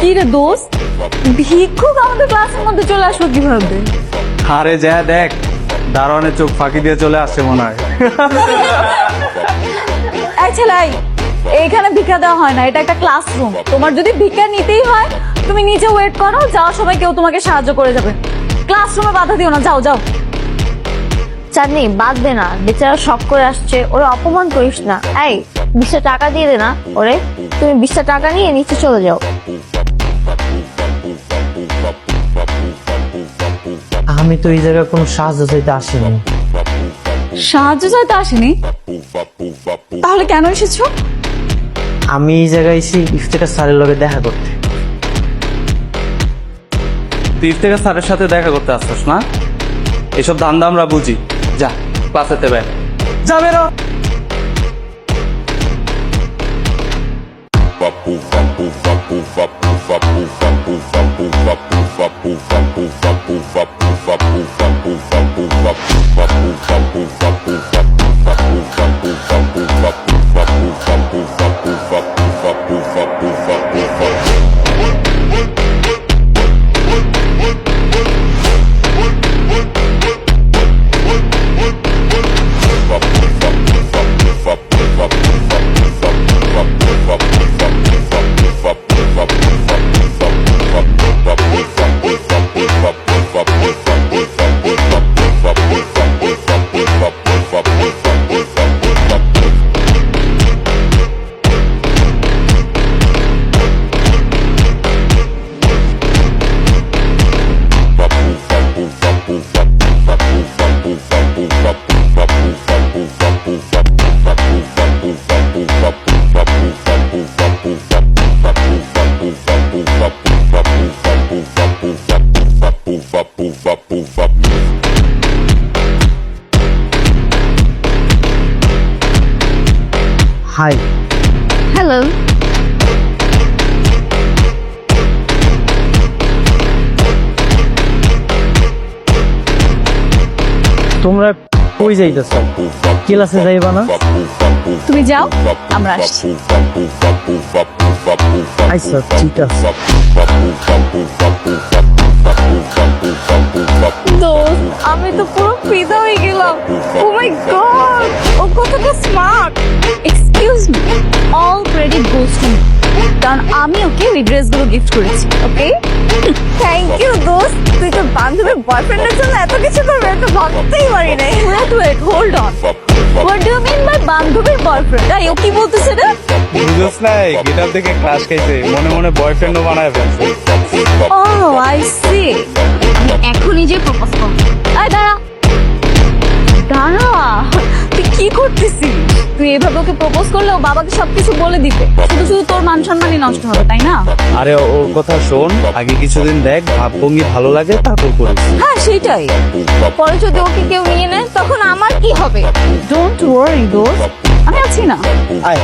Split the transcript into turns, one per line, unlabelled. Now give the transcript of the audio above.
কি রে দোস্ত ভিক্ষুক আমাদের ক্লাসের মধ্যে চলে আসলো কীভাবে?
আরে যা দেখ দারোয়ানের চোখ ফাঁকি দিয়ে চলে আসছে মনে হয়।
এই ছেলাই এইখানে ভিক্ষা দেওয়া হয় না এটা একটা ক্লাসরুম তোমার যদি ভিক্ষা নিতেই হয় তুমি নিচে ওয়েট করো যাওয়ার সময় কেউ তোমাকে সাহায্য করে যাবে। ক্লাসরুমে বাধা দিও না যাও যাও।
চাঁদনি বাঁধবে না বেচারা শখ করে আসছে ওরা অপমান করিস না। এই বিশটা টাকা দিয়ে দে না ওরে। তুমি বিশটা টাকা নিয়ে নিচে চলে যাও।
আমি তো এই জায়গায় কোনো সাহায্য চাইতে আসিনি।
সাহায্য চাইতে আসিনি? তাহলে কেন এসেছ?
আমি এই জায়গায় এসে ইফতেকার স্যারের লগে দেখা করতে।
তুই ইফতেকার স্যারের সাথে দেখা করতে আসছিস না? এসব ধান্দা আমরা বুঝি। যা ক্লাসেতে বের। puva puva puva puva puva puva puva puva puva puva puva যাবে না
হাই
হ্যালো
তোমরা কই যাইতেছ? ক্লাসে যাইবা না?
তুমি যাও আমরা আসছি।
আচ্ছা ঠিক আছে।
আমি তো পুরো ফিদা হয়ে গেলাম। ও মাই গড ও কতটা smart excuse me all credit goes to কারণ আমি ওকে ওই ড্রেসগুলো গিফট করেছি ওকে থ্যাংক ইউ দোস্ত। তুই তোর বান্ধবীর বয়ফ্রেন্ডের জন্য এত কিছু করবে এটা ভাবতেই পারি ওয়েট ওয়েট হোল্ড অন বান্ধবীর বয়ফ্রেন্ড তাই ও কি বলতেছে রে?
বুঝছ নাই গিটার দেখে ক্লাস খাইছে মনে মনে বয়ফ্রেন্ডও বানায় ফেলছে।
ও আই সি এখনই যে প্রপোজ করব। আয় দাঁড়া। দাঁড়া। কি করতেছিস তুই এভাবে ওকে প্রপোজ করলে ও বাবাকে সবকিছু বলে দিবে শুধু শুধু তোর মান সম্মানই নষ্ট হবে তাই না?
আরে ওর কথা শোন আগে কিছুদিন দেখ ভাব ভাবভঙ্গি ভালো লাগে তারপর করিস।
হ্যাঁ সেটাই।
পরে যদি ওকে কেউ নিয়ে নেয় তখন আমার কি হবে?
ডোন্ট ওয়ারি দোস্ত। আমি আছি না।
আয়।